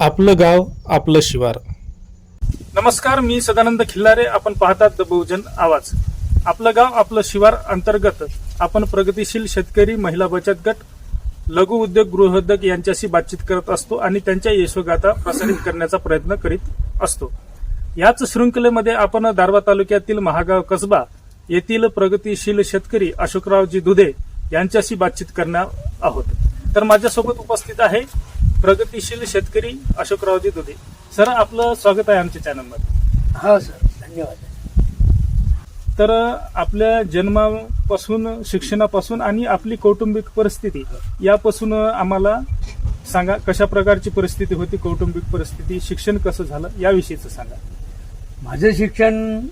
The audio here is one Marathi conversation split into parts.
आपलं गाव आपलं शिवार. नमस्कार मी सदानंद खिल्लारे. आपण पाहतात द बहुजन आवाज. आपलं गाव आपलं शिवार अंतर्गत आपण प्रगतिशील शेतकरी महिला बचत गट लघु उद्योग गृहोद्योग यांच्याशी बातचीत करत असतो आणि त्यांच्या यशोगाथा प्रसारित करण्याचा प्रयत्न करीत असतो. याच शृंखलेमध्ये आपण दारवा तालुक्यातील महागाव कसबा येथील प्रगतीशील शेतकरी अशोकरावजी दुधे यांच्याशी बातचीत करणार आहोत. तर माझ्यासोबत उपस्थित आहे प्रगतिशील शेतकरी अशोकरावजी दुधे. सर आपलं स्वागत आहे आमच्या चॅनलमध्ये. हो सर. धन्यवाद. तर आपल्या जन्मापासून शिक्षणापासून आणि आपली कौटुंबिक परिस्थिती यापासून आम्हाला सांगा कशा प्रकारची परिस्थिती होती कौटुंबिक परिस्थिती शिक्षण कसं झालं याविषयीचं सांगा. माझं शिक्षण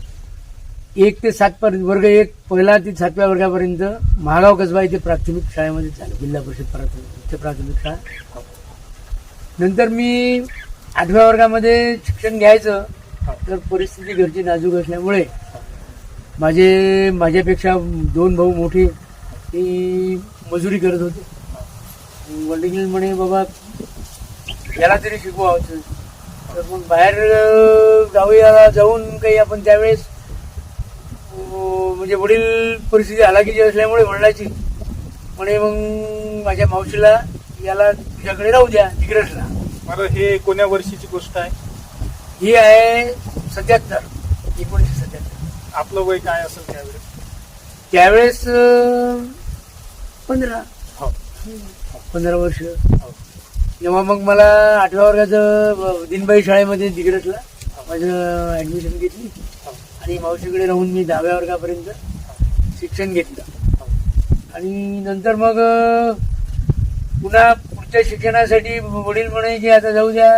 एक ते सातपर्यंत वर्ग एक पहिला ते सातव्या वर्गापर्यंत महागाव कसबा येथे प्राथमिक शाळेमध्ये झालं जिल्हा परिषद प्राथमिक उच्च प्राथमिक शाळा. नंतर मी आठव्या वर्गामध्ये शिक्षण घ्यायचं. तर परिस्थिती घरची नाजूक असल्यामुळे माझे माझ्यापेक्षा दोन भाऊ मोठे ते मजुरी करत होते. वडील म्हणे बाबा याला तरी शिकवावं तर मग बाहेर अं, गावी जाऊन काही आपण त्यावेळेस म्हणजे वडील परिस्थिती हालाकीची असल्यामुळे वडिलाची. म्हणे मग माझ्या मावशीला याला तुझ्याकडे राहू द्या तिकडेच राहा बरं हे कोण्या वर्षीची गोष्ट आहे. ही आहे सत्याहत्तर एकोणीसशे सत्याहत्तर. आपलं वय काय असेल त्यावेळेस? त्यावेळेस अं, पंधरा. हो. पंधरा वर्ष. हो तेव्हा मग मला आठव्या वर्गाचं अं, दिनबाई शाळेमध्ये तिकडचला. माझं ऍडमिशन घेतली. आणि मावशीकडे राहून मी दहाव्या वर्गापर्यंत शिक्षण घेतलं. आणि नंतर मग पुन्हा पुढच्या शिक्षणासाठी वडील म्हणे की आता जाऊ द्या.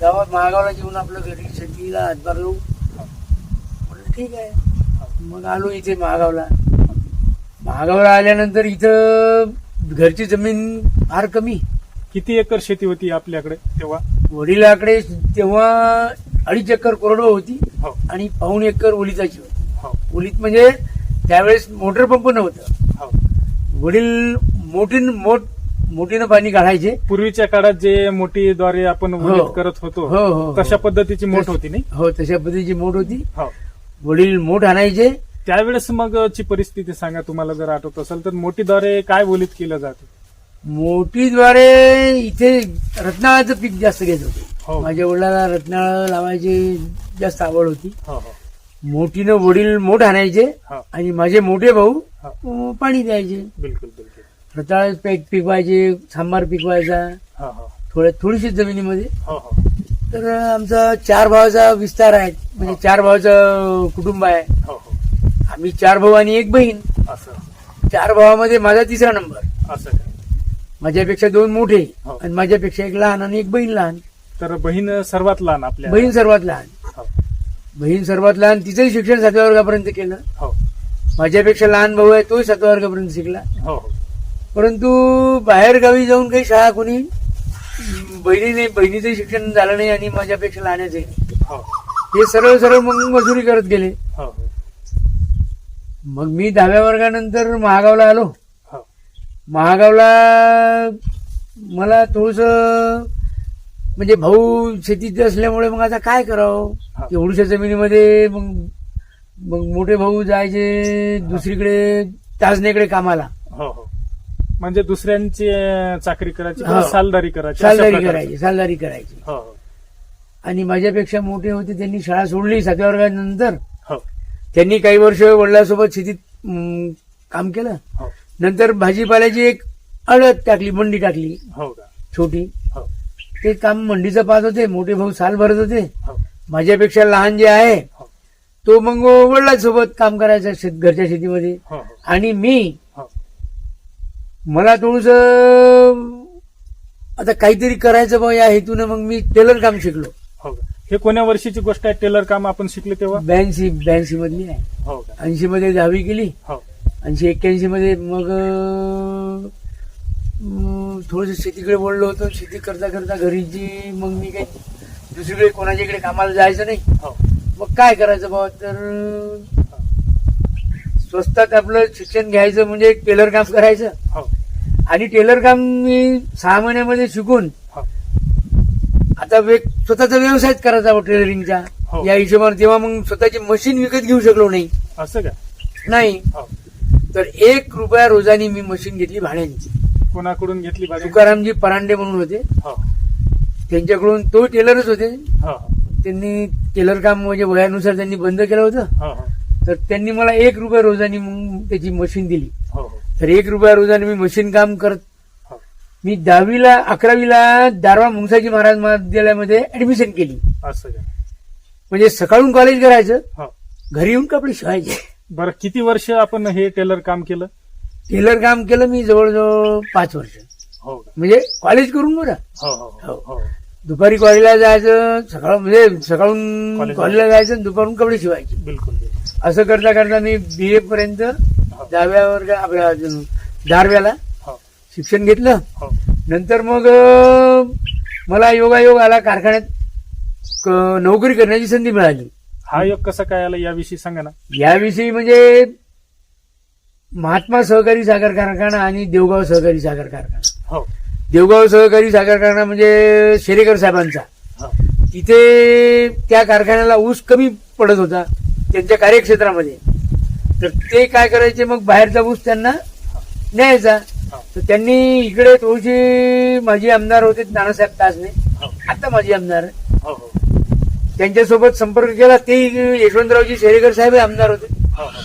गावात महागावला जेवून आपलं घरी शेतीला हातभार लावू. म्हटलं ठीक आहे. मग आलो इथे महागावला. महागावला आल्यानंतर इथं घरची जमीन फार कमी. किती एकर शेती होती आपल्याकडे तेव्हा? वडिलाकडे तेव्हा अडीच एकर कोरडो होती. हो. आणि पाऊण एकर ओलिताची होती हो. ओलीत म्हणजे त्यावेळेस मोटर पंप नव्हतं. हो. वडील मोठीन मोठ मोठीनं पाणी काढायचे. पूर्वीच्या काळात जे मोठीद्वारे आपण हो. करत होतो हो, हो, हो. तशा पद्धतीची मोठ होती नाही? हो तशा पद्धतीची मोठ होती. हो. वडील मोठ आणायचे. त्यावेळेस मग ची परिस्थिती सांगा तुम्हाला जर आठवत असेल तर मोठीद्वारे काय बोलीत केलं जाते? मोठीद्वारे इथे रत्नाळाचं पीक जास्त घेत होते. हो. माझ्या वडिलाला रत्नाळ लावायची जास्त आवड होती. हो हो. मोठीनं वडील मोठ आणायचे आणि माझे मोठे भाऊ पाणी द्यायचे बिलकुल बिलकुल. रताळ पीक पिकवायचे सांबार पिकवायचा. हो हो. थोड्या थोडीशीच जमिनीमध्ये. हो हो. तर आमचा चार भावाचा विस्तार आहे. म्हणजे चार भावाचं कुटुंब आहे. हो हो. आम्ही चार भाऊ आणि एक बहीण. असं. चार भावामध्ये माझा तिसरा नंबर. असं माझ्यापेक्षा दोन मोठे हो. आणि माझ्यापेक्षा एक लहान आणि एक बहीण लहान. तर बहीण सर्वात लहान आपल्या बहीण सर्वात लहान. हो. बहीण सर्वात लहान तिचंही शिक्षण सातव्या वर्गापर्यंत केलं. हो. माझ्यापेक्षा लहान भाऊ आहे तोही सातव्या वर्गापर्यंत शिकला. हो. हो परंतु बाहेर गावी जाऊन काही शाळा कोणी बहिणीने बहिणीचंही शिक्षण झालं नाही आणि माझ्यापेक्षा लहानचंही नाही हो. हे सरळ सरळ मग मजुरी करत गेले. हो हो. मग मी दहाव्या वर्गानंतर महागावला आलो. महागावला मला थोडस म्हणजे भाऊ शेतीत असल्यामुळे मग आता काय करावं. एवढ्याशा जमिनीमध्ये मग मग मोठे भाऊ जायचे दुसरीकडे ताजनेकडे कामाला. हो हो. म्हणजे दुसऱ्यांची चाकरी करायची हो. सालदारी करायची अशा सालदारी प्रकारचं. करायची सालदारी करायची. हो हो. आणि माझ्यापेक्षा मोठे होते त्यांनी शाळा सोडली सातव्या वर्गानंतर. हो. त्यांनी काही वर्ष वडिलांसोबत शेतीत अं, काम केलं. हो. नंतर भाजीपाल्याची एक अडत टाकली मंडी टाकली. हो का? छोटी. हो. ते काम मंडीचं पाहत होते मोठे भाऊ साल भरत होते. हो. माझ्यापेक्षा लहान जे आहे हो. तो मग वडिलांसोबत काम करायचा शेत घरच्या शेतीमध्ये. हो हो. आणि मी हो. मला थोडस आता काहीतरी करायचं बा या हेतून मग मी टेलर काम शिकलो. हो का? हे कोण्या वर्षीची गोष्ट आहे टेलर काम आपण शिकले तेव्हा? ब्याऐंशी ब्याऐंशी मधली आहे. हो का? ऐंशी मध्ये दहावी केली. हो. ऐंशी एक्क्याऐंशी मध्ये मग थोडस शेतीकडे वळलो होतो. शेती करता करता घरीची मग मी काही दुसरीकडे कोणाच्या इकडे कामाला जायचं नाही. हो. मग काय करायचं बाबा? तर स्वस्तात आपलं शिक्षण घ्यायचं म्हणजे टेलर काम करायचं. हो. आणि टेलर काम मी सहा महिन्यामध्ये शिकून हो. आता एक स्वतःचा व्यवसायच करायचा हो टेलरिंगचा. या हिशोबाने तेव्हा मग स्वतःची मशीन विकत घेऊ शकलो नाही. असं का? नाही. हो. तर एक रुपया रोजानी मी मशीन घेतली भाड्यांची. कोणाकडून घेतली? तुकारामजी परांडे म्हणून होते. हो. त्यांच्याकडून तो टेलरच होते. हो. त्यांनी टेलर काम म्हणजे वयानुसार त्यांनी बंद केलं होतं. हो हो. तर त्यांनी मला एक रुपया रोजानी मग त्याची मशीन दिली. हो हो. तर एक रुपया रोजाने मी मशीन काम करत मी दहावीला अकरावीला दारवा मुंगसाजी महाराज महाविद्यालयामध्ये ऍडमिशन केली. म्हणजे सकाळून कॉलेज करायचं. घरी येऊन कपडे शिवायचे. बरं किती वर्ष आपण हे टेलर काम केलं? टेलर काम केलं मी जवळजवळ पाच वर्ष. हो. का म्हणजे कॉलेज करून बरं. हो हो हो हो. दुपारी कॉलेजला जायचं सकाळ म्हणजे सकाळून कॉलेजला. कॉलेजला जायचं आणि दुपारून कपडे शिवायचे. बिलकुल बिलकुल. असं करता करता मी बी ए पर्यंत हो. दहाव्या वर्ग आपल्या अजून दारव्याला हो. शिक्षण घेतलं. हो. नंतर मग अं, मला योगायोग आला कारखान्यात क- नोकरी करण्याची संधी मिळाली. हा योग कसा काय आला याविषयी सांगा ना. याविषयी म्हणजे महात्मा सहकारी साखर कारखाना आणि देवगाव सहकारी साखर कारखाना. हो. देवगाव सहकारी साखर कारखाना म्हणजे शेरेकर साहेबांचा. हो. तिथे त्या कारखान्याला ऊस कमी पडत होता त्यांच्या कार्यक्षेत्रामध्ये. तर ते काय करायचे मग बाहेरचा ऊस त्यांना न्यायचा. हो. तर त्यांनी इकडे थोडीशी माजी आमदार होते नानासाहेब तासने. हो. आता माजी आमदार. आहे. त्यांच्यासोबत संपर्क केला ते यशवंतरावजी शेरेकर साहेब आमदार होते. हो हो.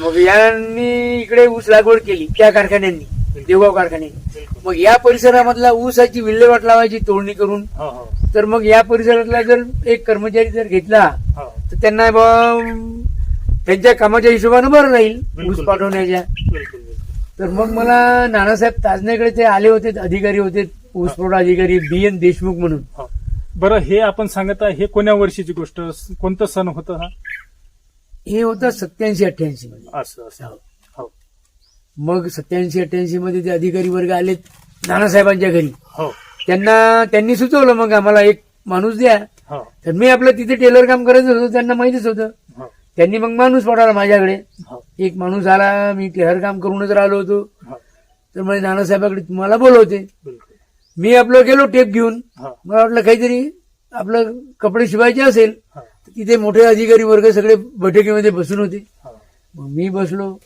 मग यांनी इकडे ऊस लागवड केली त्या कारखान्यांनी देवगाव कारखान्याने. मग या परिसरामधला ऊसाची विल्हेवाट लावायची तोडणी करून हो हो. तर मग या परिसरातला जर एक कर्मचारी जर घेतला हो. तर त्यांना त्यांच्या कामाच्या हिशोबानं बरं राहील. ऊस पाठवण्याच्या. तर मग मला नानासाहेब ताजनेकडे ते आले होते अधिकारी होते ऊस पुरवठा अधिकारी बी एन देशमुख म्हणून. बरं हे आपण सांगत आहे हे कोण्या वर्षीची गोष्ट? कोणतं सण होतं हा? हे होतं सत्याऐंशी अठ्ठ्याऐंशी मध्ये. असं असं. हो. मग सत्याऐंशी अठ्ठ्याऐंशी मध्ये ते अधिकारी वर्ग आले नानासाहेबांच्या घरी. हो. त्यांना त्यांनी सुचवलं मग आम्हाला एक माणूस द्या. हो. तर मी आपलं तिथे टेलर काम करायचं होतं त्यांना माहितीच होतं. हो. त्यांनी मग माणूस पाठवला माझ्याकडे. हो. एक माणूस आला मी टेलर काम करूनच राहिलो होतो. हो. तर म्हणजे नानासाहेबाकडे तुम्हाला बोलवते. बिलकुल मी आपलं गेलो टेप घेऊन. हो. मला वाटलं काहीतरी आपलं कपडे शिवायचे असेल हो. तर तिथे मोठे अधिकारी वर्ग सगळे बैठकीमध्ये बसून होते. हो. मग मी बसलो.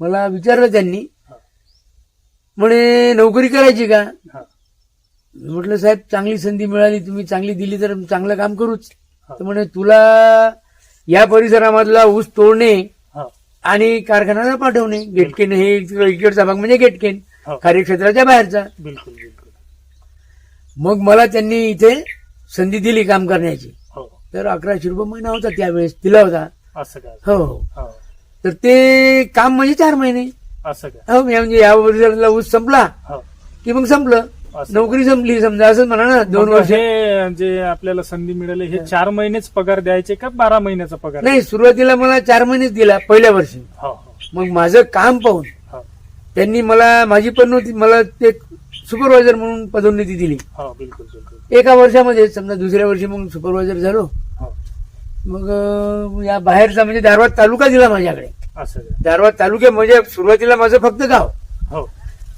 मला विचारलं त्यांनी. हो. म्हणे नोकरी करायची का? हो. म्हटलं साहेब चांगली संधी मिळाली. तुम्ही चांगली दिली तर चांगलं काम करूच. तर म्हणे तुला या परिसरामधला ऊस तोडणे हो. आणि कारखान्याला पाठवणे. गेटकेन हे इकडचा भाग म्हणजे गेटकेन. हो. कार्यक्षेत्राच्या बाहेरचा. बिलकुल बिलकुल. मग मला त्यांनी इथे संधी दिली काम करण्याची. हो. तर अकराशे रुपये महिना होता त्यावेळेस दिला होता. असं काय हो. हो. तर ते काम म्हणजे चार महिने. असं काय हो म्हणजे या परिसरातला ऊस संपला हो. की मग संपलं. असं. नोकरी संपली समजा असं म्हणा ना दोन मग वर्ष. हे जे आपल्याला संधी मिळाली हे चार महिनेच पगार द्यायचे का बारा महिन्याचा पगार नाही सुरुवातीला मला चार महिनेच दिला पहिल्या वर्षी. हो हो. मग माझं काम पाहून हो. त्यांनी मला माझी पण नव्हती मला ते सुपरवायझर म्हणून पदोन्नती दिली. हो बिलकुल बिलकुल. एका वर्षामध्ये समजा दुसऱ्या वर्षी मग सुपरवायझर झालो. हो. मग अं, या बाहेरचा म्हणजे दारवाड तालुका दिला माझ्याकडे. असं तालुक्या म्हणजे सुरुवातीला माझं फक्त गाव. हो.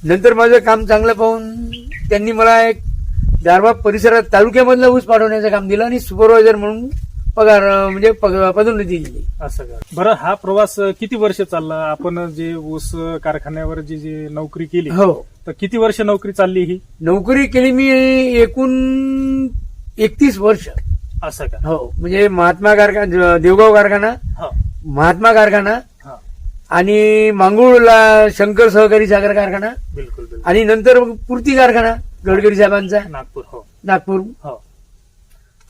नंतर माझं काम चांगलं पाहून त्यांनी मला एक दारवा परिसरात तालुक्यामधलं ऊस पाठवण्याचं काम दिलं आणि सुपरवायझर म्हणून पगार म्हणजे पग- पदोन्नती दिली असं का? बरं हा प्रवास किती वर्ष चालला? आपण जे ऊस कारखान्यावर जी जी नोकरी केली हो. तर किती वर्ष नोकरी चालली ही? नोकरी केली मी एकूण एकतीस वर्ष. असं का? हो म्हणजे महात्मा कारखाना देवगाव कारखाना हो. महात्मा कारखाना हो. आणि मांगुळला शंकर सहकारी साखर कारखाना बिलकुल बिलकुल. आणि नंतर मग पूर्ती कारखाना गडकरी साहेबांचा. नागपूर हो. नागपूर. हो.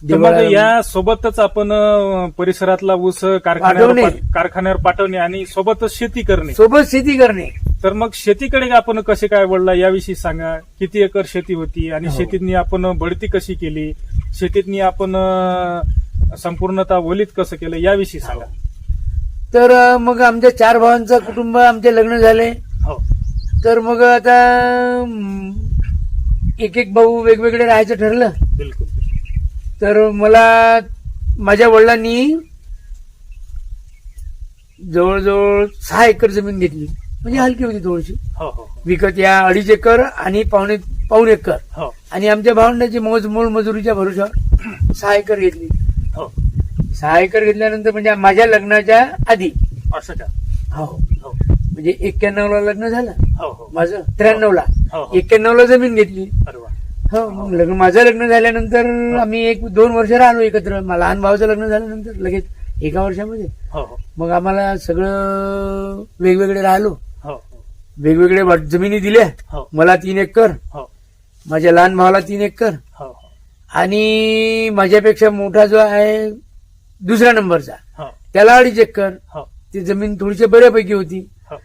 तर मग या सोबतच आपण अं, परिसरातला ऊस कारखान्यावर पाठवणे. पाठ- कारखान्यावर पाठवणे आणि सोबतच शेती करणे. सोबत शेती करणे. तर मग शेतीकडे आपण कसे काय वळला याविषयी सांगा. किती एकर शेती होती आणि हो. शेतीतनी आपण बढती कशी केली? शेतीतनी आपण अं, संपूर्णतः ओलीत कसं केलं याविषयी सांगा. तर अं, मग आमच्या चार भावांचं कुटुंब आमचे लग्न झाले. हो. तर मग आता एक एक भाऊ वेगवेगळे राहायचं ठरलं. बिलकुल. तर मला माझ्या वडिलांनी जवळजवळ सहा एकर जमीन घेतली. म्हणजे हलकी होती थोडीशी. हो हो विकत या अडीच एकर आणि पावणे पाऊण एकर. हो. आणि आमच्या भावंडाची मोज मोल मजुरीच्या भरोशावर सहा एकर घेतली. हो. सहा एकर घेतल्यानंतर म्हणजे माझ्या लग्नाच्या आधी. असं का? हो. हो. म्हणजे एक्क्याण्णव ला लग्न झालं. हो हो. माझं त्र्याण्णव ला हो, हो. एक्क्याण्णव ला जमीन घेतली. वा. हो मग लग्न माझं लग्न झाल्यानंतर आम्ही एक दोन वर्ष राहिलो एकत्र. मला लहान भावाचं लग्न झाल्यानंतर लगेच एका वर्षामध्ये. हो हो. मग आम्हाला सगळं वेगवेगळे राहिलो. हो वेगवेगळे वाट- जमिनी दिल्या. हो. मला तीन एकर. हो. माझ्या लहान भावाला तीन एकर. हो हो. आणि माझ्यापेक्षा मोठा जो आहे दुसऱ्या नंबरचा. हो. त्याला अडीच एकर. हो. ती जमीन थोडीशी बऱ्यापैकी होती. हो.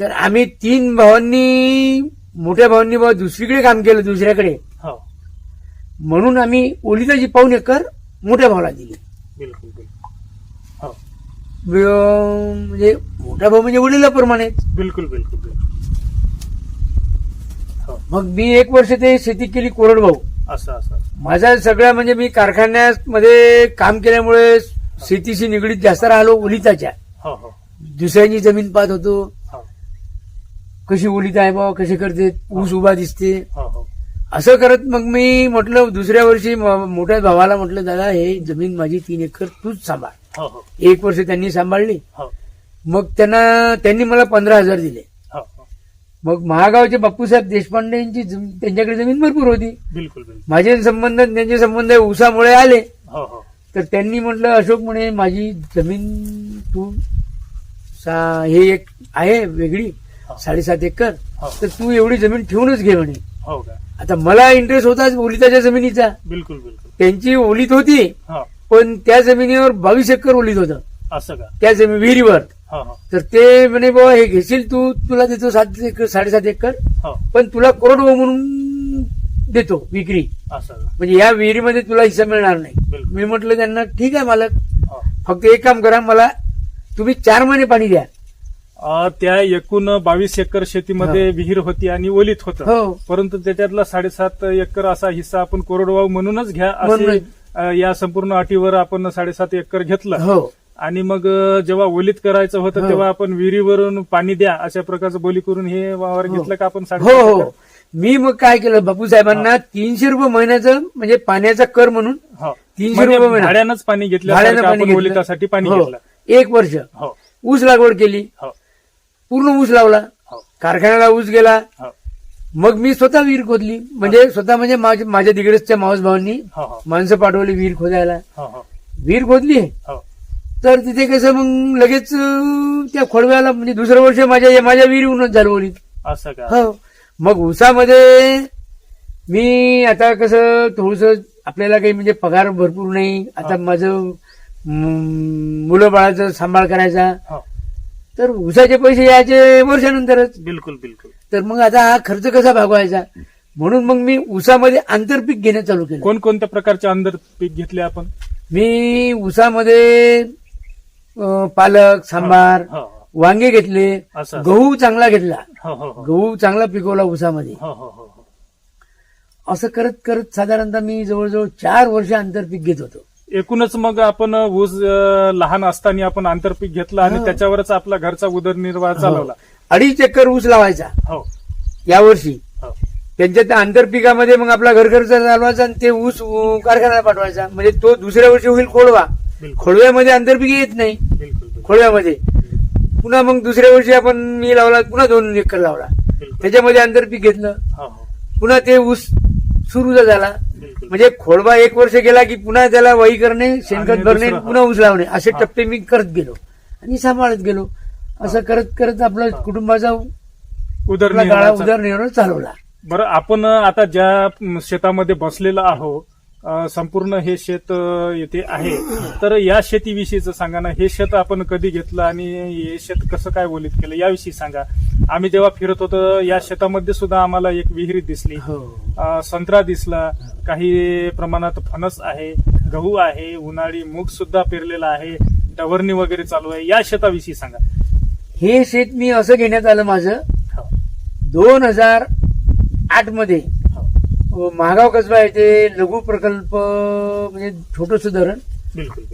तर आम्ही तीन भावांनी मोठ्या भावांनी भाऊ दुसरीकडे काम केलं दुसऱ्याकडे. हो. म्हणून आम्ही ओलिताची पाऊन एकर मोठ्या भावाला दिली. बिलकुल बिलकुल. हो. म्हणजे मोठा भाऊ म्हणजे वडिलाप्रमाणे. बिलकुल बिलकुल बिलकुल. हो. मग मी एक वर्ष ते शेती केली कोरडभाऊ असं असं. माझा सगळा म्हणजे मी कारखान्यामध्ये काम केल्यामुळे शेतीशी निगडीत जास्त राहिलो ओलिताच्या. हो हो. दुसऱ्यांची जमीन पाहत होतो. कशी ओलित आहे बा कसे करते ऊस उभा दिसते. असं करत मग मी म्हटलं दुसऱ्या वर्षी मोठ्या भावाला म्हटलं दादा हे जमीन माझी तीन एकर तूच सांभाळ. एक वर्ष त्यांनी सांभाळली. मग त्यांना त्यांनी मला पंधरा हजार दिले. मग महागावचे बापूसाहेब देशपांडे यांची त्यांच्याकडे जमीन भरपूर होती. बिलकुल माझे संबंध त्यांचे संबंध ऊसामुळे आले. तर त्यांनी म्हटलं अशोक म्हणे माझी जमीन तू सा- हे एक आहे वेगळी. साडेसात एकर? हो. तर तू एवढी जमीन ठेवूनच घे म्हणे. हो का? आता मला इंटरेस्ट होता ओलिताच्या जमिनीचा. बिलकुल बिलकुल. त्यांची ओलीत होती हो. पण त्या जमिनीवर बावीस एकर ओलीत होतं. असं का? त्या जमीन विहिरीवर. हो हो. तर ते म्हणे बाबा हे घेशील तू? तुला देतो सात एकर साडेसात एकर. हो. पण तुला कोरडवाहू म्हणून देतो विक्री. असं का? म्हणजे या विहिरीमध्ये तुला हिस्सा मिळणार नाही. बिलकुल. मी म्हटलं त्यांना ठीक आहे मालक. हो. फक्त एक काम करा मला तुम्ही चार महिने पाणी द्या. त्या एकूण बावीस एकर शेतीमध्ये विहीर होती आणि ओलीत होतं हो परंतु त्याच्यातला साडेसात एकर असा हिस्सा आपण कोरडवाहू म्हणूनच घ्या असे म्हणूनच. अं, या संपूर्ण अटीवर आपण साडेसात एकर घेतलं हो आणि मग अं, जेव्हा ओलीत करायचं होतं हो. तेव्हा आपण विहिरीवरून पाणी द्या अशा प्रकारचं बोली करून हे वावर हो. घेतलं का आपण हो साडेसात हो एकर? मी मग काय केलं बापू साहेबांना तीनशे रुपये महिन्याचं म्हणजे पाण्याचा कर म्हणून हो. तीनशे म्हणजे रुपये महिना. भाड्यानंच पाणी घेतलं भाड्यानं आपण घेतलं. ओलितासाठी पाणी हो. घेतलं एक वर्ष हो ऊस लागवड केली हो पूर्ण ऊस लावला. हो. कारखान्याला ऊस गेला. हो. मग मी स्वतः विहीर खोदली. म्हणजे स्वतः म्हणजे माझ्या दिगडच्या मावस भावांनी हो हो. माणसं पाठवली विहीर खोदायला. हो हो. विहीर खोदली. हो. तर तिथे कसं मग लगेच त्या खोडव्याला म्हणजे दुसरं वर्ष माझ्या माझ्या विहिरीहूनच झालं असं का? हो. मग ऊसामध्ये मी आता कसं थोडस आपल्याला काही म्हणजे पगार भरपूर नाही. आता माझं मुलं बाळाचा सांभाळ करायचा. हो. तर ऊसाचे पैसे यायचे वर्षानंतरच. बिलकुल बिलकुल. तर मग आता हा खर्च कसा भागवायचा? म्हणून मग मी ऊसामध्ये आंतरपीक घेणं चालू केलं. कोणकोणत्या प्रकारचे अंदर पीक घेतले आपण? मी ऊसामध्ये अं, पालक सांबार हो वांगे घेतले. असं असं. गहू चांगला घेतला. हो हो हो. गहू चांगला पिकवला हो हो हो हो. असं करत करत साधारणतः मी जवळजवळ चार वर्ष आंतरपीक घेत होतो. एकूणच मग आपण ऊस लहान असताना आपण आंतरपीक घेतलं आणि हो. त्याच्यावरच आपला घरचा उदरनिर्वाह चालवला. अडीच एकर ऊस लावायचा. हो. यावर्षी हो. त्यांच्या त्या आंतरपिकामध्ये मग आपला घर खर्च चालवायचा आणि ते ऊस कारखान्याला पाठवायचा. म्हणजे तो दुसऱ्या वर्षी होईल खोडवा. खोडव्यामध्ये आंतरपीक येत नाही. खोडव्यामध्ये. पुन्हा मग दुसऱ्या वर्षी आपण मी लावला पुन्हा दोन एकर लावला. त्याच्यामध्ये आंतरपीक घेतलं. हो हो. पुन्हा ते ऊस सुरू झाला. म्हणजे खोडवा एक वर्ष गेला की पुन्हा त्याला वाई करणे शेणखत भरणे पुन्हा ऊस लावणे. असे. टप्पे मी करत गेलो. आणि सांभाळत गेलो. असं करत करत आपलं. कुटुंबाचा उदरनिर्वाह उदरनिर्वाह चालवला. बरं आपण आता ज्या शेतामध्ये बसलेलो आहो अ, संपूर्ण हे शेत येथे आहे. तर या शेतीविषयीचं सांगा ना हे शेत आपण कधी घेतलं आणि हे शेत कसं काय ओलीत केलं याविषयी सांगा. आम्ही जेव्हा फिरत होतो या शेतामध्ये सुद्धा आम्हाला एक विहीर दिसली. हो. संत्रा दिसला. काही प्रमाणात फणस आहे गहू आहे उन्हाळी मूग सुद्धा पेरलेला आहे डवरणी वगैरे चालू आहे. या शेताविषयी सांगा. हे शेत मी असं घेण्यात आलं माझं. हो, दोन हजार आठमध्ये हो. महागाव कसबा येथे लघु प्रकल्प म्हणजे छोटस धरण बिलकुल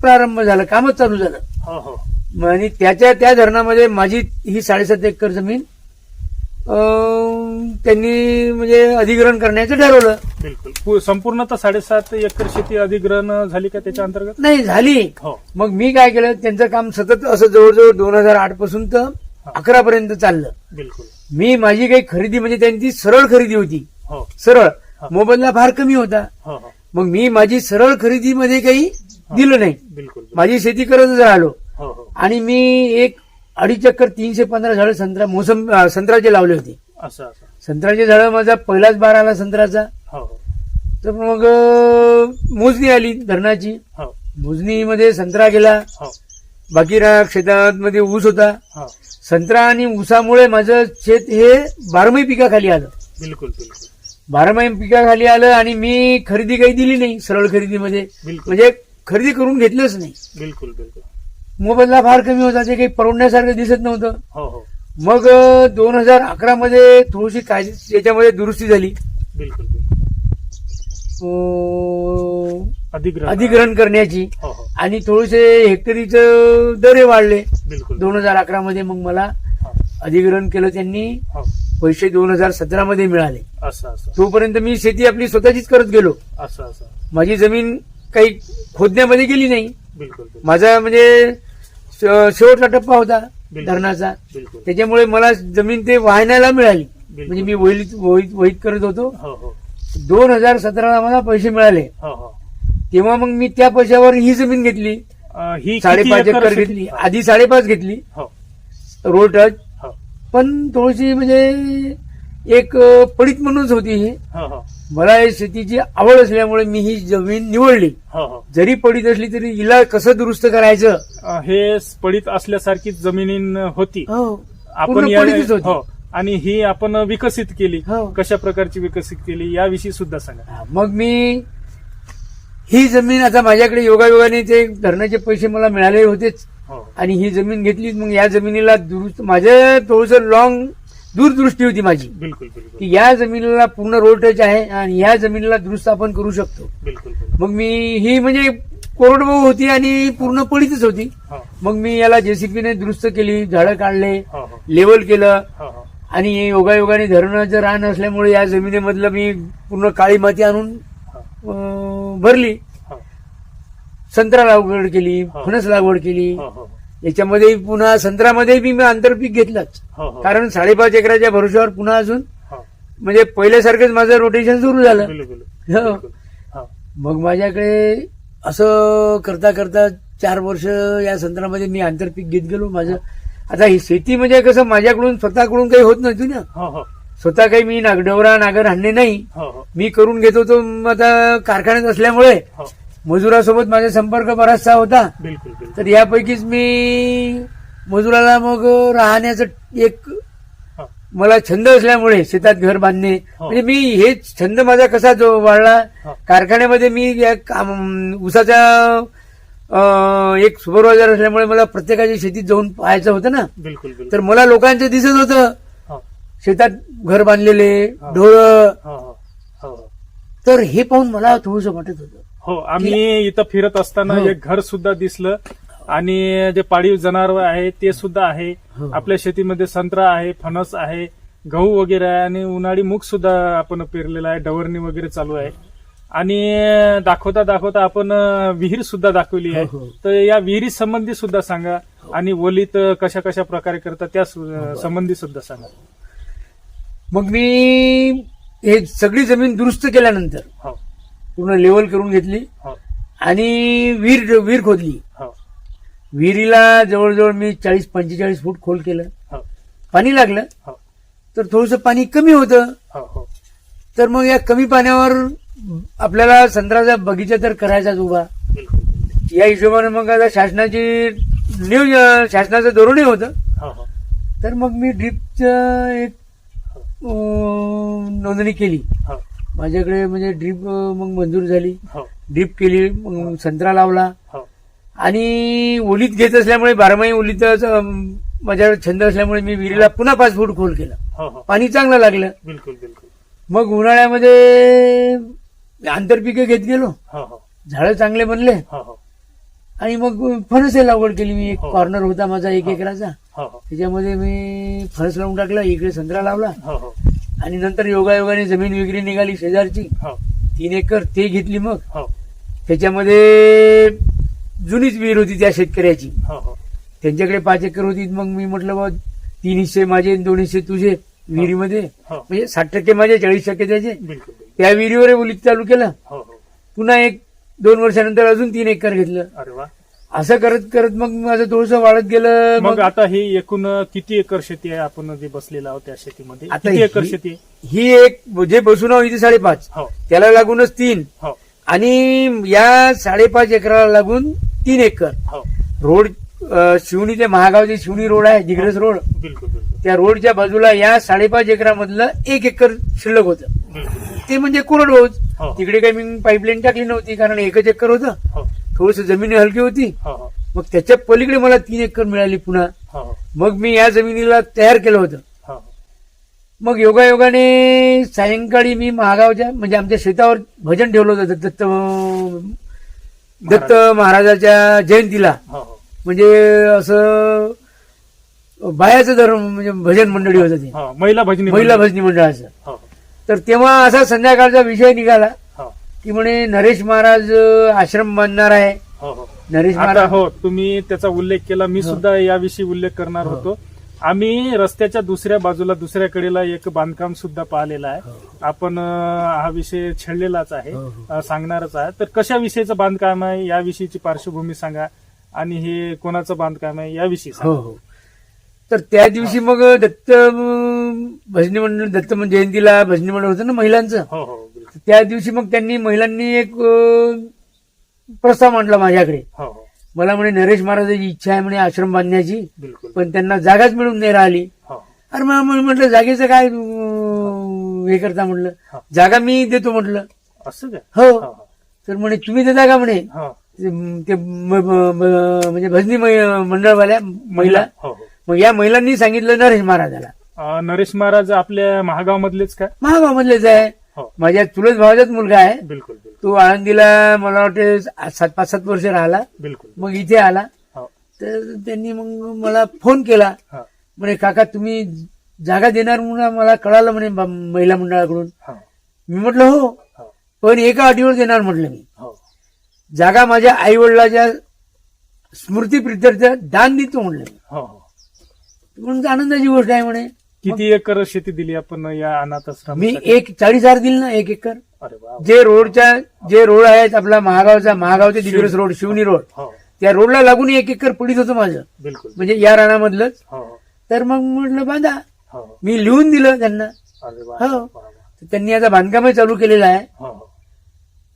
प्रारंभ झाला कामच चालू झालं. हो हो. आणि त्याच्या त्या धरणामध्ये माझी ही साडेसात एकर जमीन त्यांनी म्हणजे अधिग्रहण करण्याचं ठरवलं. बिलकुल. पु- संपूर्णतः साडेसात एकर शेती अधिग्रहण झाली का त्याच्या अंतर्गत? नाही झाली. हो. मग मी काय केलं त्यांचं काम सतत असं जवळजवळ दोन हजार आठपासून तर अकरा पर्यंत चाललं. बिलकुल. मी माझी काही खरेदी म्हणजे त्यांची सरळ खरेदी होती. हो. सरळ. मोबदला फार कमी होता. हो हो. मग मी माझी सरळ खरेदीमध्ये काही दिलं नाही. बिलकुल माझी शेती करतच राहिलो. हो हो. आणि मी एक अडीच चक्कर तीनशे पंधरा झाडं संत्रा मोसम अं, संत्र्याचे लावले होते. असं असं. संत्र्याचे झाडं माझा पहिलाच बार आला संत्र्याचा. हो हो. तर मग मोजणी आली धरणाची. हो. मोजणीमध्ये संत्रा गेला. हो. बाकी शेतामध्ये ऊस होता. हो. संत्रा आणि ऊसामुळे माझं शेत हे बारमाही पिकाखाली आलं. बिलकुल बिलकुल. बारमाही पिकाखाली आलं आणि मी खरेदी काही दिली नाही सरळ खरेदीमध्ये. बिलकुल. म्हणजे खरेदी करून घेतलंच नाही. बिलकुल बिलकुल. मोबदला फार कमी होता ते काही परवडण्यासारखं दिसत नव्हतं. हो हो. मग दोन हजार अकरा मध्ये थोडीशी कायदे याच्यामध्ये दुरुस्ती झाली. बिलकुल अधिग्रहण. अधिग्रहण करण्याची. हो हो. आणि थोडेसे हेक्टरीचं दरे वाढले. बिलकुल. दोन हजार अकरा मध्ये मग मला अधिग्रहण केलं त्यांनी. हो. पैसे दोन हजार सतरा मध्ये मिळाले. असं असं. तोपर्यंत मी शेती आपली स्वतःचीच करत गेलो. असं असं. माझी जमीन काही खोदण्यामध्ये गेली नाही. बिलकुल बिलकुल. माझा म्हणजे श- शेवटचा टप्पा होता. धरणाचा. बिलकुल. त्याच्यामुळे मला जमीन ते वाहण्याला मिळाली. बिलकुल. म्हणजे मी वहित वहित वहित करत होतो. हो हो. दोन हजार सतराला मला पैसे मिळाले. हो हो. तेव्हा मग मी त्या पैशावर ही जमीन घेतली. अं, ही किती साडेपाच एकर शेती- घेतली. आधी साडेपाच घेतली. हो. Road touch. हो. पण थोडीशी म्हणजे एक अ, पडीत म्हणूनच होती ही. हो हो. मला या शेतीची आवड असल्यामुळे मी ही जमीन निवडली. हो हो. जरी पडीत असली तरी हिला कसं दुरुस्त करायचं? अं, हे पडीत असल्यासारखी जमिनीन होती. हो. आपण पूर्ण या पडीतच होती. हो. आणि ही आपण विकसित केली. हो. कशा प्रकारची विकसित केली याविषयी सुद्धा सांगा. हा, मग मी ही जमीन आता माझ्याकडे योगायोगाने ते धरणाचे पैसे मला मिळाले होतेच. हो. आणि ही जमीन घेतली मग या जमिनीला दुरुस्त माझं थोडस लॉंग दूरदृष्टी होती माझी. बिलकुल बिलकुल. की या जमिनीला पूर्ण रोड टच आहे आणि या जमिनीला दुरुस्त आपण करू शकतो. बिलकुल बिलकुल. मग मी ही म्हणजे कोरडभाऊ होती आणि पूर्ण पडीतच होती. हो. मग मी याला जेसीपीने दुरुस्त केली झाडं काढले हो हो. लेवल केलं. हो हो. आणि योगायोगाने धरणाचं रान असल्यामुळे या जमिनीमधलं मी पूर्ण काळी माती आणून अं, भरली. हो. संत्रा लागवड केली. फणस लागवड केली. हो हो. याच्यामध्ये पुन्हा संत्र्यामध्ये बी मी आंतरपीक घेतलंच. हो हो. कारण साडेपाच एकराच्या भरोश्यावर पुन्हा अजून हो. म्हणजे पहिल्यासारखंच माझं रोटेशन सुरू झालं. बिलकुल हो. बिलकुल. हो. मग माझ्याकडे असं करता करता चार वर्ष या संत्र्यामध्ये मी आंतरपीक घेत गेलो. माझं आता ही शेती म्हणजे कसं माझ्याकडून स्वतःकडून काही होत नव्हती ना. हो हो. स्वतः काही मी नागडवरा नागर हाणणे नाही. हो हो. मी करून घेत मग आता कारखान्यात असल्यामुळे हो. मजुरासोबत माझा संपर्क बराचसा होता. बिलकुल बिलकुल. तर यापैकीच मी मजुराला मग राहण्याचं एक मला छंद असल्यामुळे शेतात घर बांधणे. हो. म्हणजे मी हे छंद माझा कसा जो वाढला. कारखान्यामध्ये मी या काम उसाचा एक सुपरवायझर असल्यामुळे मला प्रत्येकाच्या शेतीत जाऊन पाहायचं होतं ना. बिलकुल तर मला लोकांचं दिसत होतं. शेतात घर बांधलेले हो. हो हो. तर हे पाहून मला थोडंसं वाटत होतं. हो आम्ही इथं फिरत असताना हो. एक घर सुद्धा दिसलं. आणि जे पाळीव जनावर आहे ते सुद्धा आहे. हो. आपल्या शेतीमध्ये संत्रा आहे फणस आहे गहू वगैरे आहे आणि उन्हाळी मूग सुद्धा आपण पेरलेला आहे डवरणी वगैरे चालू आहे. आणि दाखवता दाखवता आपण विहीर सुद्धा दाखवली आहे. हो, हो. तर या विहिरी संबंधी सुद्धा सांगा. आणि ओलीत कशा कशा प्रकारे करतात त्या सु- संबंधी सुद्धा सांगा. मग मी हे सगळी जमीन दुरुस्त केल्यानंतर हो. पूर्ण लेवल करून घेतली. हो. आणि विहीर विहीर खोदली. हो. विहिरीला जवळजवळ मी चाळीस पंचेचाळीस फूट खोल केलं. हो. पाणी लागलं. तर थोडंसं पाणी कमी होतं. तर मग या कमी पाण्यावर आपल्याला संत्र्याचा बगीचा तर करायचाच उभा. या हिशोबाने मग आता शासनाची न्यूज शासनाचं धोरणही होतं. तर मग मी ड्रीपचं एक नोंदणी केली. हो. माझ्याकडे म्हणजे ड्रीप मग मंजूर झाली. हो. ड्रीप केली मग संत्रा लावला. हो. आणि ओलीत घेत असल्यामुळे बारमाही ओलीतच अं, माझ्याकडे छंद असल्यामुळे मी विहिरीला पुन्हा पाच फूट खोल केलं. हो हो. पाणी चांगलं लागलं. बिलकुल बिलकुल. मग उन्हाळ्यामध्ये आंतरपिके घेत गेलो. हो हो. झाडं चांगले बनले. हो हो. आणि मग फणस लागवड केली मी. एक हो. कॉर्नर होता माझा एक हो. एकराचा. हो हो. त्याच्यामध्ये मी फणस लावून टाकला इकडे संत्रा लावला. हो हो. आणि नंतर योगायोगाने जमीन विक्री निघाली शेजारची. हो. तीन एकर ते घेतली मग. हो. त्याच्यामध्ये जुनीच विहीर होती त्या शेतकऱ्याची. हो हो. त्यांच्याकडे पाच एकर होती. मग मी म्हटलं बा तीन हिस्से माझे आणि दोन हिस्से तुझे विहिरीमध्ये. हो. म्हणजे साठ टक्के माझे चाळीस टक्के त्याचे. बिलकुल बिलकुल. त्या विहिरीवर बोलीत चालू केलं. हो हो. पुन्हा एक दोन वर्षानंतर अजून तीन एकर घेतलं. अरे वा. असं करत करत मग माझं थोडंसं वाढत गेलं मग आता ही एकूण किती एकर शेती आहे? आपण जे बसलेलो आहोत त्या शेतीमध्ये. आता किती एकर ही- शेती आहे? ही एक जे बसून आहो इथे साडेपाच. हो. त्याला लागूनच तीन. हो. आणि या साडेपाच एकराला लागून तीन एकर. हो. रोड अं, शिवणी ते महागावचे शिवणी रोड आहे दिग्रस रोड. बिलकुल बिलकुल. त्या रोडच्या बाजूला या साडेपाच एकरामधलं एक एकर शिल्लक होतं. बिलकुल. ते म्हणजे कोरडवाहूच हो. तिकडे काही मी पाईपलाईन टाकली नव्हती कारण एकच एकर होतं. हो. थोडस जमीन हलकी होती. हो हो. मग त्याच्या पलीकडे मला तीन एकर मिळाली पुन्हा. हो मग मी या जमिनीला तयार केलं होतं. मग योगायोगाने सायंकाळी मी महागावच्या म्हणजे आमच्या शेतावर भजन ठेवलं होतं दत्त दत्त महाराजाच्या जयंतीला. म्हणजे असं बायाचं धर्म म्हणजे भजन मंडळी होतं ते. महिला भजनी महिला भजनी मंडळाचं. तर तेव्हा असा संध्याकाळचा विषय निघाला. की म्हणे नरेश महाराज आश्रम बांधणार आहे. हो हो. नरेश आता महाराज हो तुम्ही त्याचा उल्लेख केला. मी हो. सुद्धा याविषयी उल्लेख करणार हो. होतो. आम्ही रस्त्याच्या दुसऱ्या बाजूला दुसऱ्या कडेला एक बांधकाम सुद्धा पाहिलेलं आहे. हो. आपण अं, हा विषय छेडलेलाच आहे हो, हो. अं, सांगणारच आहे. तर कशा विषयीचं बांधकाम आहे याविषयीची पार्श्वभूमी सांगा. आणि हे कोणाचं बांधकाम आहे याविषयी हो सांगा. हो. तर त्या दिवशी मग दत्त अं, भजनी मंडळ दत्त जयंतीला भजनी मंडळ होतं ना महिलांचं? हो हो. त्या दिवशी मग त्यांनी महिलांनी एक प्रस्ताव मांडला माझ्याकडे. हो हो. मला म्हणे नरेश महाराजाची इच्छा आहे म्हणे आश्रम बांधण्याची बिलकुल. पण त्यांना जागाच मिळून नाही राहिली. हो. अरे मग म्हटलं जागेचं काय हे करता? म्हटलं. जागा मी देतो म्हटलं. असं काय हो. तर म्हणे तुम्ही देता का म्हणे. ते- म्हणजे भजनी मंडळवाल्या महिला. मग या महिलांनी सांगितलं नरेश महाराजाला. नरेश महाराज आपल्या महागाव मधलेच का? महागाव मधलेच आहे. हो. माझ्या चुलत भावाचाच मुलगा आहे. बिलकुल बिलकुल. तो आळंदीला मला वाटते सात पाच सात वर्ष राहिला. बिलकुल. मग इथे आला. हो. तर त्यांनी मग मला फोन केला. हो. म्हणे काका तुम्ही जागा देणार म्हणून मला कळालं म्हणे ब- महिला मंडळाकडून. हो. मी म्हटलं हो. हो. पण एका अटीवर देणार म्हटलं मी. हो. जागा माझ्या आई वडिलाच्या स्मृती प्रित्यर्थ दान देतो म्हटलं मी. हो हो. म्हणून आनंदाची गोष्ट आहे म्हणे. किती एकर शेती दिली आपण या अनाथ आश्रम मी एक चाळीस हजार दिल ना एक एकर. अरे वा जे रोडच्या जे रोड आहेत आपला महागावचा महागाव ते दिग्रस रोड शिवनी रोड. हो. त्या रोडला लागून एक एकर पडीत होतं माझं. बिलकुल. म्हणजे या रानामधलंच. हो हो. तर मग म्हटलं बांधा. मी लिहून दिलं त्यांना. हो. त्यांनी आता बांधकामही चालू केलेलं आहे.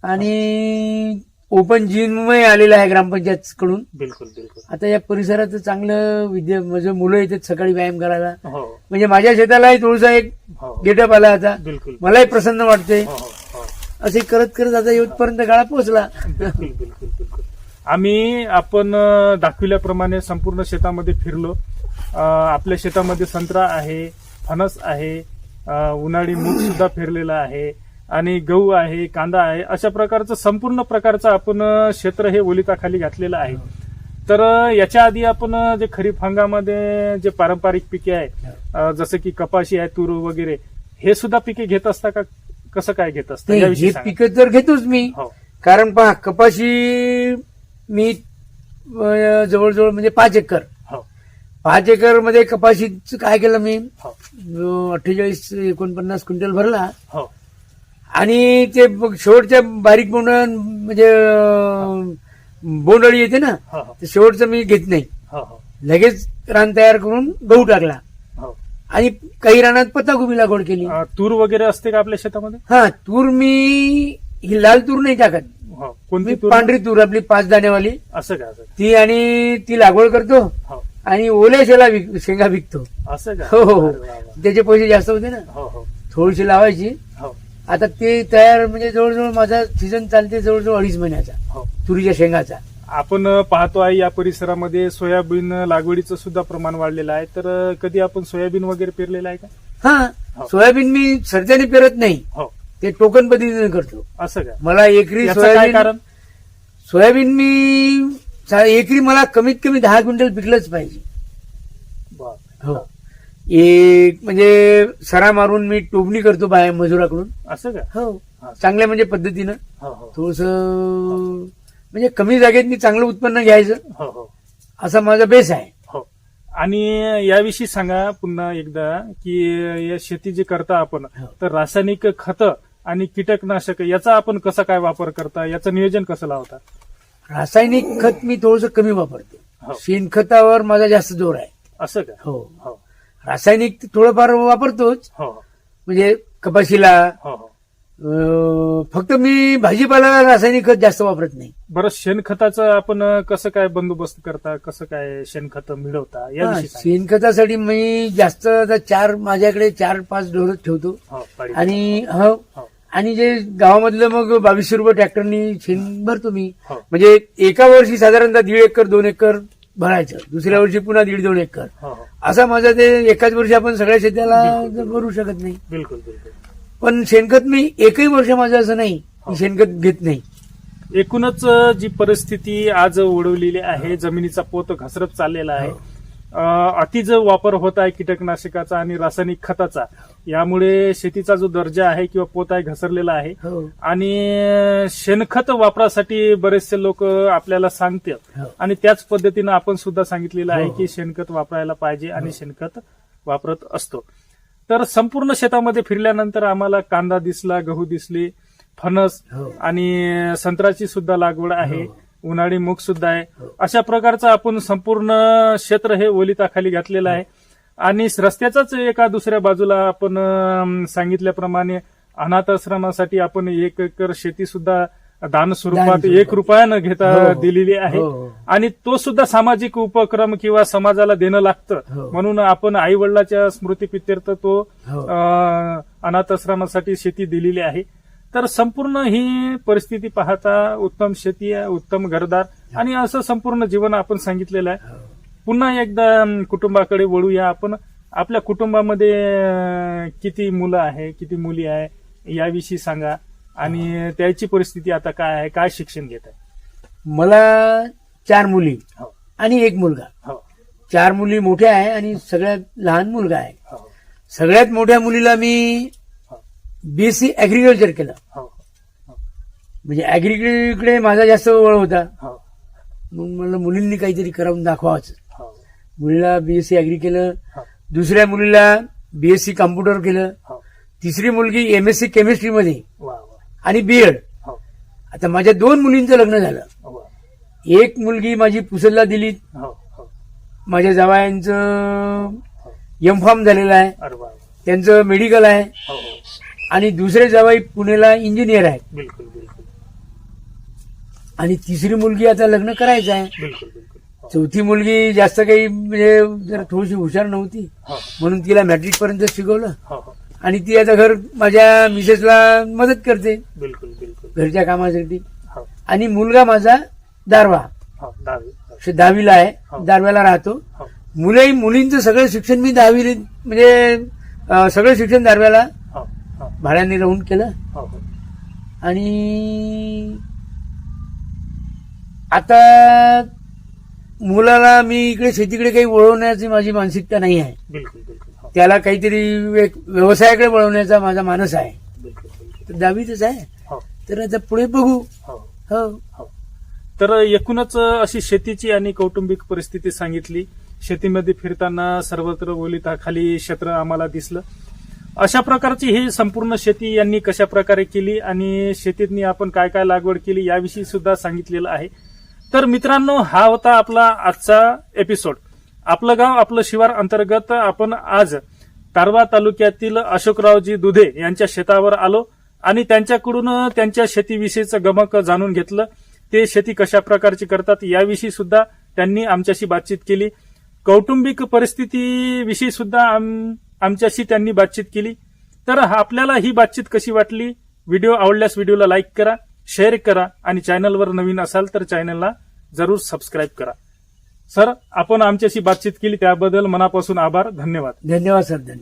आणि ओपन जिमही आलेलं आहे ग्रामपंचायत कडून बिलकुल बिलकुल. आता या परिसरात चांगलं विद्या म्हणजे मुलं येतात सकाळी व्यायाम करायला. हो. म्हणजे माझ्या शेतालाही थोडासा एक हो. गेटअप आला आता बिलकुल मलाही प्रसन्न वाटते हो हो हो. असे करत करत आता येथपर्यंत काळा पोहोचला. बिलकुल बिलकुल बिलकुल. आम्ही आपण अं, दाखविल्याप्रमाणे संपूर्ण शेतामध्ये फिरलो. अं, आपल्या शेतामध्ये संत्रा आहे फणस आहे अं, उन्हाळी मूग सुद्धा फिरलेला आहे. आणि गहू आहे कांदा आहे अशा प्रकारचं संपूर्ण प्रकारचं आपण क्षेत्र हे ओलिताखाली घातलेलं आहे. तर याच्या आधी आपण जे खरीप हंगामध्ये जे पारंपरिक पिके आहे अं, जसं की कपाशी आहे तूर वगैरे हे सुद्धा पिके घेत असता का? कसं काय घेत असता? हे. पिकं तर घेतोच मी. हो. कारण पहा कपाशी मी जवळजवळ म्हणजे पाच एकर. हो. पाच एकरमध्ये कपाशीचं काय केलं मी? हो. अठ्ठेचाळीस एकोणपन्नास क्विंटल भरला. हो. आणि ते शेवटच्या बारीक बोंड म्हणजे अं, बोंडअळी येते ना हो हो. ते शेवटचं मी घेत नाही. हो हो. लगेच रान तयार करून गहू टाकला. हो. आणि काही रानात पत्ताकोबी लागवड केली. तूर वगैरे असते का आपल्या शेतामध्ये? हा तूर मी ही लाल तूर नाही टाकत. हो. कोणती पांढरी तूर आपली पाच दाण्यावाली. असं का ती आणि ती लागवड करतो. आणि ओल्या शेला शेंगा विकतो. असं का? हो हो. त्याचे पैसे जास्त होते ना. हो हो. थोडीशी लावायची. हो. आता ते तयार म्हणजे जवळजवळ माझा सीझन चालते जवळजवळ अडीच महिन्याचा. हो. तुरीच्या शेंगाचा. आपण पाहतो आहे या परिसरामध्ये सोयाबीन लागवडीचं सुद्धा प्रमाण वाढलेलं आहे. तर कधी आपण सोयाबीन वगैरे पेरलेलं आहे का? हा. हो. सोयाबीन मी सरत्याने पेरत नाही. हो. ते टोकन पद्धतीने करतो. असं का? मला एकरी सोयाबीन कारण? सोयाबीन मी एकरी मला कमीत कमी दहा क्विंटल पिकलंच पाहिजे. हो. एक म्हणजे सरा मारून मी टोबणी करतो बाहेर मजुराकडून. असं का? हो. चांगल्या म्हणजे पद्धतीनं. हो हो. थोडस म्हणजे कमी जागेत मी चांगलं उत्पन्न घ्यायचं. हो हो. असा माझा बेस आहे. हो. आणि याविषयी सांगा पुन्हा एकदा की या शेती जी करता आपण. तर रासायनिक खत आणि कीटकनाशक याचा आपण कसा काय वापर करता? याचं नियोजन कसं लावता? रासायनिक खत मी थोडस कमी हो. वापरतो शेणखतावर माझा जास्त जोर आहे. असं का? हो. हो. रासायनिक थोडंफार वापरतोच. हो. म्हणजे कपाशीला. हो हो. अं, फक्त मी भाजीपाला रासायनिक खत जास्त वापरत नाही. बरं शेणखताचं आपण कसं काय बंदोबस्त करता? कसं काय शेणखत मिळवता? हा, याविषयी सांगा. शेणखतासाठी मी जास्त आता चार माझ्याकडे चार पाच ढोर ठेवतो. हो, पाडी. आणि हो. हो, आणि जे गावामधलं मग बावीसशे रुपये ट्रॅक्टरनी शेण भरतो मी. हो. म्हणजे एका वर्षी साधारणतः दीड एकर दोन एकर भरायचं. दुसऱ्या वर्षी पुन्हा दीड दोन एकर. हो, हो. असा माझा ते एकाच वर्षी आपण सगळ्या शेताला भरू शकत नाही. बिलकुल बिलकुल. पण शेणखत मी एकही वर्ष माझं असं नाही. की शेणखत घेत नाही. एकूणच जी परिस्थिती आज ओढवलेली आहे जमिनीचा पोत घसरत चाललेला आहे हो. अं, अति जो वापर होत आहे कीटकनाशकाचा आणि रासायनिक खताचा यामुळे शेतीचा जो दर्जा आहे किंवा पोत आहे घसरलेला आहे हो आणि शेणखत वापरासाठी बरेचसे लोक आपल्याला सांगतात हो. आणि त्याच पद्धतीनं आपण सुद्धा सांगितलेलं आहे हो. की शेणखत वापरायला पाहिजे आणि शेणखत वापरत असतो तर संपूर्ण शेतामध्ये फिरल्यानंतर आम्हाला कांदा दिसला गहू दिसले फणस. आणि संत्र्याची सुद्धा लागवड आहे. उन्हाळी मूग सुद्धा आहे. अशा प्रकारचं आपण संपूर्ण क्षेत्र हे ओलिताखाली घातलेलं आहे आणि रस्त्याचाच एका दुसऱ्या बाजूला आपण सांगितल्याप्रमाणे अनाथ आश्रमासाठी आपण एक एकर शेती सुद्धा दान स्वरूपात. एक रुपया न घेता हो, हो. दिलेली आहे हो. आणि तो सुद्धा सामाजिक उपक्रम किंवा समाजाला देणं लागतं. म्हणून आपण आई वडिलाच्या स्मृतीपित्यर्थ तो अनाथ आश्रमासाठी शेती दिलेली आहे तर संपूर्ण ही परिस्थिती पाहता उत्तम शेती आहे उत्तम घरदार. आणि असं संपूर्ण जीवन आपण सांगितलेलं आहे. हो. पुन्हा एकदा कुटुंबाकडे वळूया आपण. आपल्या कुटुंबामध्ये किती मुलं आहे किती मुली आहे याविषयी सांगा. आणि त्याची परिस्थिती आता काय आहे काय शिक्षण घेत आहे? मला चार मुली. हो. आणि एक मुलगा. हो. चार मुली मोठ्या आहे आणि सगळ्यात लहान मुलगा आहे. हो. सगळ्यात मोठ्या मुलीला मी बीएससी अॅग्रिकल्चर केलं. हो म्हणजे अॅग्रिकल्चरकडे माझा जास्त वळ होता. हो. मग म्हणलं मुलींनी काहीतरी करून दाखवाच हो. मुलीला बीएससी अॅग्री केलं. हो. दुसऱ्या मुलीला बीएससी कॉम्प्युटर केलं. हो. तिसरी मुलगी एमएससी केमिस्ट्रीमध्ये आणि बीएड हो. आता माझ्या दोन मुलींचं लग्न झालं. एक मुलगी माझी पुसलला दिली हो हो. माझ्या जावयांचं एम फार्म झालेलं आहे. त्यांचं मेडिकल आहे. हो हो. आणि दुसरे जावाई पुण्याला इंजिनियर आहे बिलकुल बिलकुल. आणि तिसरी मुलगी आता लग्न करायचं आहे. बिलकुल बिलकुल. हो. चौथी मुलगी जास्त काही म्हणजे जरा थोडीशी हुशार नव्हती. हो. म्हणून तिला मॅट्रिक पर्यंत शिकवलं. हो हो. आणि ती आता घर माझ्या मिसेसला मदत करते. बिलकुल बिलकुल. घरच्या कामासाठी. हो. आणि मुलगा माझा दारवा. हो दहावी असे दहावीला आहे. हो. दारव्याला राहतो. हो. मुलंही मुलींचं सगळं शिक्षण मी दहावी म्हणजे अं, सगळं शिक्षण दारव्याला भाड्याने राहून केलं. हो हो. आणि आता मुलाला मी इकडे शेतीकडे काही वळवण्याची माझी मानसिकता नाही आहे. बिलकुल बिलकुल हो. त्याला काहीतरी एक व्यवसायाकडे वळवण्याचा माझा मानस आहे. बिलकुल बिलकुल. तर दहावीतच आहे. हो. तर आता पुढे बघू. हो. हो. हो. तर एकूणच अशी शेतीची आणि कौटुंबिक परिस्थिती सांगितली. शेतीमध्ये फिरताना सर्वत्र ओलिताखाली क्षेत्र आम्हाला दिसलं. अशा प्रकारची ही संपूर्ण शेती यांनी कशा प्रकारे केली आणि शेतीतनी आपण काय काय लागवड केली याविषयी सुद्धा सांगितलेलं आहे. तर मित्रांनो हा होता आपला आजचा एपिसोड आपलं गाव आपलं शिवार अंतर्गत आपण आज तारवा तालुक्यातील अशोकरावजी दुधे यांच्या शेतावर आलो आणि त्यांच्याकडून त्यांच्या शेतीविषयीचं गमक जाणून घेतलं. ते शेती कशा प्रकारची करतात याविषयी सुद्धा त्यांनी आमच्याशी बातचीत केली. कौटुंबिक परिस्थितीविषयी सुद्धा आम- आमच्याशी त्यांनी बातचीत केली. तर आपल्याला ही बातचीत कशी वाटली? व्हिडिओ आवडल्यास व्हिडिओला लाईक करा शेअर करा आणि चॅनलवर नवीन असाल तर चॅनलला जरूर सबस्क्राईब करा. सर आपण आमच्याशी बातचीत केली त्याबद्दल मनापासून आभार धन्यवाद. धन्यवाद सर धन्यवाद.